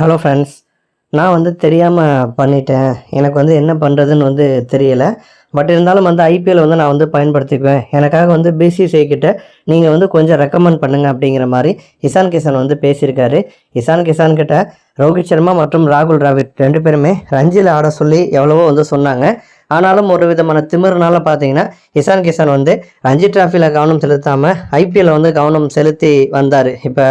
Hello friends நான் வந்து தெரியாமல் பண்ணிட்டேன். எனக்கு வந்து என்ன பண்ணுறதுன்னு வந்து தெரியலை. பட் இருந்தாலும் வந்து ஐபிஎல் வந்து நான் வந்து பயன்படுத்திக்குவேன். எனக்காக வந்து பிசிசிஐ கிட்ட நீங்கள் வந்து கொஞ்சம் ரெக்கமெண்ட் பண்ணுங்க அப்படிங்கிற மாதிரி இசான் கிஷன் வந்து பேசியிருக்காரு. இசான் கிஷான் கிட்ட ரோஹித் சர்மா மற்றும் ராகுல் டிராவிட் ரெண்டு பேருமே ரஞ்சியில் ஆட சொல்லி எவ்வளவோ வந்து சொன்னாங்க. ஆனாலும் ஒரு விதமான திமிறனால பார்த்தீங்கன்னா இசான் கிஷான் வந்து ரஞ்சி டிராஃபியில் கவனம் செலுத்தாமல் ஐபிஎல்ல வந்து கவனம் செலுத்தி வந்தார். இப்போ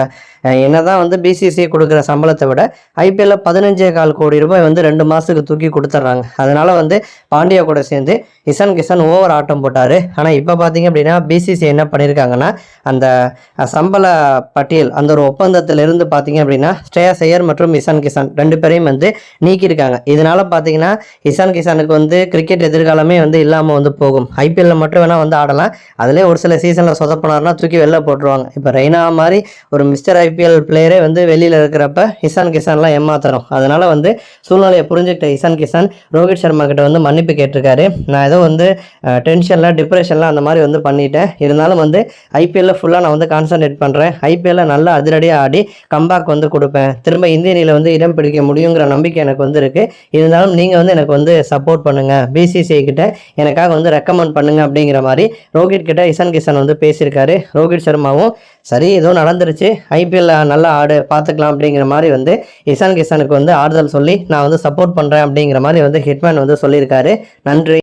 என்னதான் வந்து பிசிசி கொடுக்குற சம்பளத்தை விட ஐபிஎல்ல பதினஞ்சே கால் கோடி ரூபாய் வந்து ரெண்டு மாதத்துக்கு தூக்கி கொடுத்துட்றாங்க அதனால வந்து பாண்டியா கூட சேர்ந்து இசான் கிஷான் ஓவர் ஆட்டம் போட்டார். ஆனால் இப்போ பார்த்தீங்க அப்படின்னா பிசிசி என்ன பண்ணியிருக்காங்கன்னா அந்த சம்பள பட்டியல் அந்த ஒரு ஒப்பந்தத்திலிருந்து பார்த்தீங்க அப்படின்னா ஸ்ரேயா ஐயர் மற்றும் இசான் கிஷான் ரெண்டு பேரையும் வந்து நீக்கியிருக்காங்க. இதனால பார்த்தீங்கன்னா இசான் கிஷானுக்கு வந்து கிரிக்கெட் கிரிக்கெட் எதிர்காலமே வந்து இல்லாமல் வந்து போகும். ஐபிஎல்ல மட்டும் வேணால் வந்து ஆடலாம். அதிலே ஒரு சில சீசனில் சொதப்பினார்னா தூக்கி வெளில போட்டுருவாங்க. இப்போ ரெய்னா மாதிரி ஒரு மிஸ்டர் ஐபிஎல் பிளேயரே வந்து வெளியில் இருக்கிறப்ப இசான் கிஷான்லாம் ஏமாத்துறோம் அதனால வந்து சூழ்நிலையை புரிஞ்சுக்கிட்ட இசான் கிஷான் ரோஹித் சர்மா கிட்ட வந்து மன்னிப்பு கேட்டிருக்காரு. நான் ஏதோ வந்து டென்ஷனில் டிப்ரெஷனில் அந்த மாதிரி வந்து பண்ணிட்டேன். இருந்தாலும் வந்து ஐபிஎல்ல ஃபுல்லாக நான் வந்து கான்சன்ட்ரேட் பண்ணுறேன் ஐபிஎல்ல நல்லா அதிரடியாக ஆடி கம்பேக் வந்து கொடுப்பேன். திரும்ப இந்திய அணியில் வந்து இடம் பிடிக்க முடியுங்கிற நம்பிக்கை எனக்கு வந்து இருக்கு. இருந்தாலும் நீங்கள் வந்து எனக்கு வந்து சப்போர்ட் பண்ணுங்க. பிசிசிஐ கிட்ட எனக்காக வந்து ரெக்கமெண்ட் பண்ணுங்க அப்படிங்கிற மாதிரி ரோஹித் கிட்ட இசான் கிஷான் வந்து பேசியிருக்காரு. ரோஹித் சர்மாவும் சரி ஏதோ நடந்துருச்சு. ஐபிஎல்ல நல்லா ஆடு பார்த்துக்கலாம் அப்படிங்கிற மாதிரி வந்து இசான் கிஷானுக்கு வந்து ஆறுதல் சொல்லி நான் வந்து சப்போர்ட் பண்ணுறேன் அப்படிங்கிற மாதிரி வந்து ஹிட்மேன் வந்து சொல்லியிருக்காரு. நன்றி.